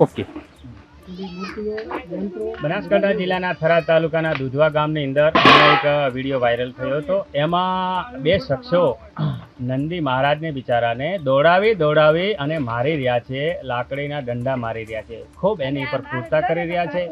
Okay. Banaskantha જિલ્લાના થરાદ તાલુકાના દુધવા ગામની અંદર એક વીડિયો વાયરલ થયો હતો. એમાં બે શખ્સો નંદી મહારાજને બિચારાને દોડાવી દોડાવી અને મારી રહ્યા છે, લાકડીના દંડા મારી રહ્યા છે. ખૂબ એની પર ક્રૂરતા કરી રહ્યા છે.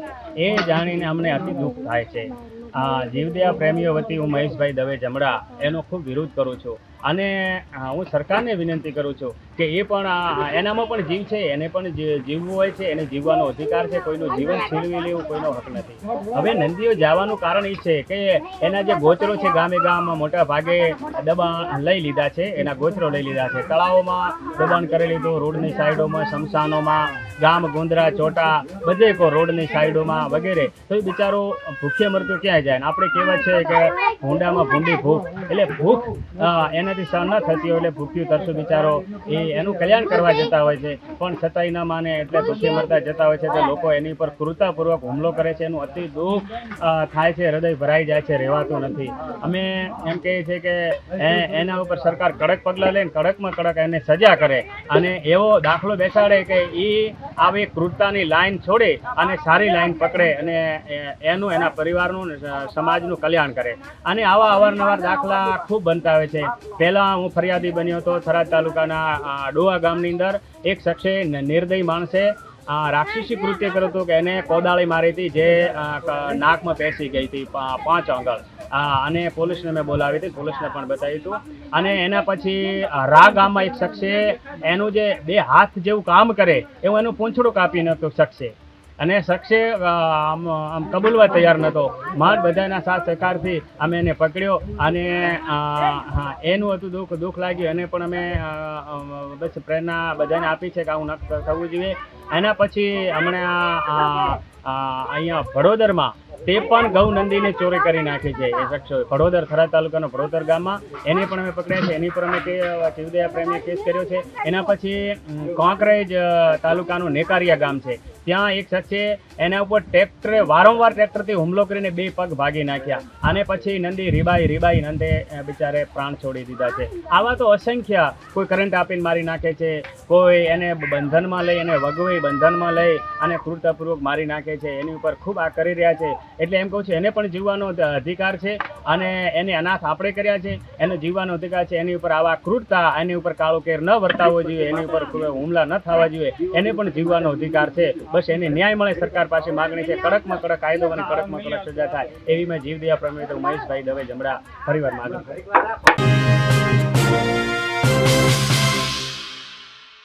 એ જાણીને અમને અતિ દુઃખ થાય છે. આ જીવદયા પ્રેમીઓ વતી હું મહેશભાઈ દવે જમડા એનો ખૂબ વિરોધ કરું છું. અને હું સરકારને વિનંતી કરું છું કે એ પણ એનામાં પણ જીવ છે એને પણ જીવવું હોય છે એને જીવવાનો અધિકાર છે કોઈનું જીવન છીનવી લેવું કોઈનો હક નથી. હવે નંદીઓ જવાનું કારણ એ છે કે એના જે ગોચરો છે ગામે ગામ મોટા ભાગે દબાણ લઈ લીધા છે એના ગોચરો લઈ લીધા છે. તળાવોમાં દબાણ કરી લીધું રોડની સાઈડોમાં શમશાનોમાં ગામ ગુંદરા ચોટા બધે કો રોડની સાઈડોમાં વગેરે. તો એ બિચારો ભૂખે મરતો ક્યાંય જાય આપણે કહેવાય છે કે ભૂંડામાં ભૂંડી ભૂખ. એટલે ભૂખ અ, એનાથી સહન ન થતી હોય એટલે ભૂખ્યું, તરસું બિચારો એ એનું કલ્યાણ કરવા જતા હોય છે. પણ છતાંય ન માને એટલે ભૂખી મરતા જતા હોય છે. તો લોકો એની પર ક્રૂરતાપૂર્વક હુમલો કરે છે. એનું અતિ દુઃખ થાય છે. હૃદય ભરાઈ જાય છે. રહેવાતું નથી. અમે એમ કહીએ છીએ કે એના ઉપર સરકાર કડક પગલાં લે કડકમાં કડક એને સજા કરે. અને એવો દાખલો બેસાડે કે એ આવી ક્રૂરતાની લાઈન છોડે અને સારી લાઈન પકડે અને એનું, એના પરિવારનું સમાજનું કલ્યાણ કરે. અને આવા અવારનવાર દાખલા ખૂબ બનતા હોય છે. પહેલાં હું ફરિયાદી બન્યો હતો થરાદ તાલુકાના ડોવા ગામની અંદર. એક શખ્સે નિર્દય માણસે રાક્ષસી કૃત્ય કર્યું હતું કે એને કોદાળી મારી હતી, જે નાકમાં પેસી ગઈ હતી પાંચ આંગળ. અને પોલીસને મેં બોલાવી હતી, પોલીસને પણ બતાવ્યું હતું. અને એના પછી રા ગામમાં એક શખ્સે એનું જે બે હાથ જેવું કામ કરે, એવું એનું પૂંછડું કાપી નાખ્યું શખ્સે. અને શખ્સે આમ આમ કબૂલવા તૈયાર નહોતો માર બધાના સાથ સહકારથી અમે એને પકડ્યો અને એનું હતું દુઃખ દુઃખ લાગ્યું. એને પણ અમે બસ પ્રેરણા બધાને આપી છે કે આવું ન થવું જોઈએ. એના પછી હમણાં અહીંયા વડોદરમાં તે પણ ગૌ નંદીને ચોરી કરી નાખી છે. એ શખ્સો ભડોદર થરા તાલુકાનો ભડોદર ગામમાં. એને પણ અમે પકડ્યા છે. એની પર અમે કે શિવદયા પ્રેમીએ કેસ કર્યો છે. એના પછી કોંકરેજ તાલુકાનું નેકારિયા ગામ છે. ત્યાં એક શખ્સે એના ઉપર ટ્રેક્ટરે વારંવાર ટ્રેક્ટરથી હુમલો કરીને બે પગ ભાગી નાખ્યા. અને પછી નંદી રીબાઈ રીબાઈ નંદે બિચારે પ્રાણ છોડી દીધા છે. આવા તો અસંખ્ય કોઈ કરંટ આપીને મારી નાખે છે, કોઈ એને બંધનમાં લઈ, એને વગવી બંધનમાં લઈ અને ક્રૂરતાપૂર્વક મારી નાખે છે. એની ઉપર ખૂબ આ કરી રહ્યા છે. એટલે એમ કહું છું, એને પણ જીવવાનો અધિકાર છે અને એને અનાથ આપણે કર્યા છે. એનો જીવવાનો અધિકાર છે. એની ઉપર આવા ક્રૂરતા, એની ઉપર કાળો કેર ન વર્તાવવો જોઈએ. એની ઉપર હુમલા ન થવા જોઈએ. એને પણ જીવવાનો અધિકાર છે. બસ એને ન્યાય મળે સરકાર પાસે માગણી છે. કડકમાં કડક કાયદો અને કડકમાં કડક સજા થાય એવી મેં જીવદયા પ્રમેય મહેશભાઈ દવે જમડા ફરીવાર માગણી કરી